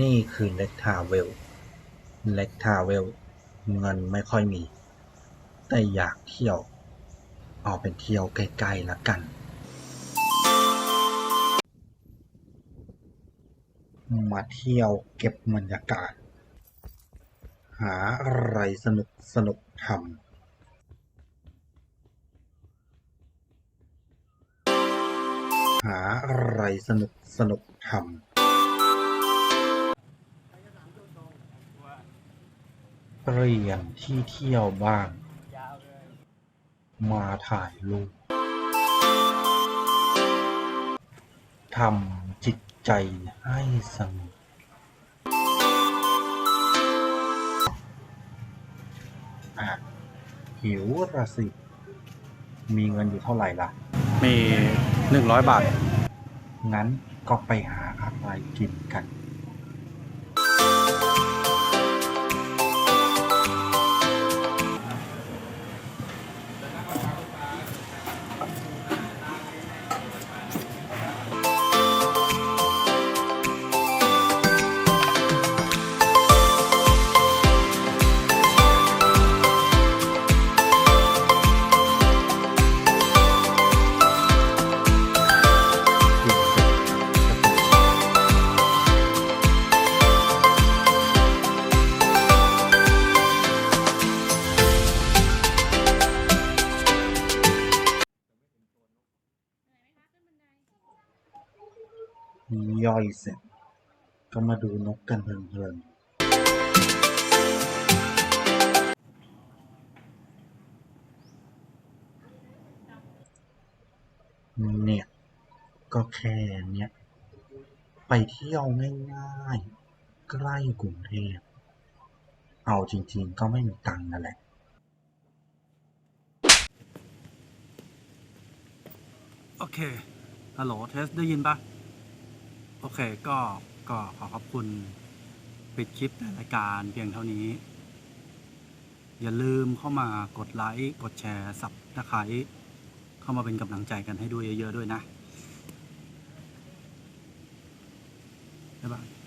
นี่คือเล็กทาเวล เล็กทาเวล เงินไม่ค่อยมี แต่อยากเที่ยว เอาเป็นเที่ยวใกล้ๆละกัน มาเที่ยวเก็บบรรยากาศ หาอะไรสนุกสนุกทำหาอะไรสนุกสนุกทำ เปลี่ยนที่เที่ยวบ้าง มาถ่ายรูปทำจิตใจให้สงบอะหิวระสิ มีเงินอยู่เท่าไหร่ล่ะ มีหนึ่งร้อยบาท งั้นก็ไปหาอะไรกินกัน ย่อยเสร็จ ก็มาดูนกกันเพลินๆเนี่ย ก็แค่เนี้ย ไปเที่ยวง่ายๆ ใกล้กรุงเทพเอาจริงๆ ก็ไม่มีตังค์นั่นแหละโอเค ฮัลโหล เทส ได้ยินปะ โอเคก็ก็ขอขอบคุณปิดคลิปในรายการเพียงเท่านี้ อย่าลืมเข้ามากดไลค์กดแชร์สับตะไคร้เข้ามาเป็นกำลังใจกันให้ด้วยเยอะๆด้วยนะบ๊ายบาย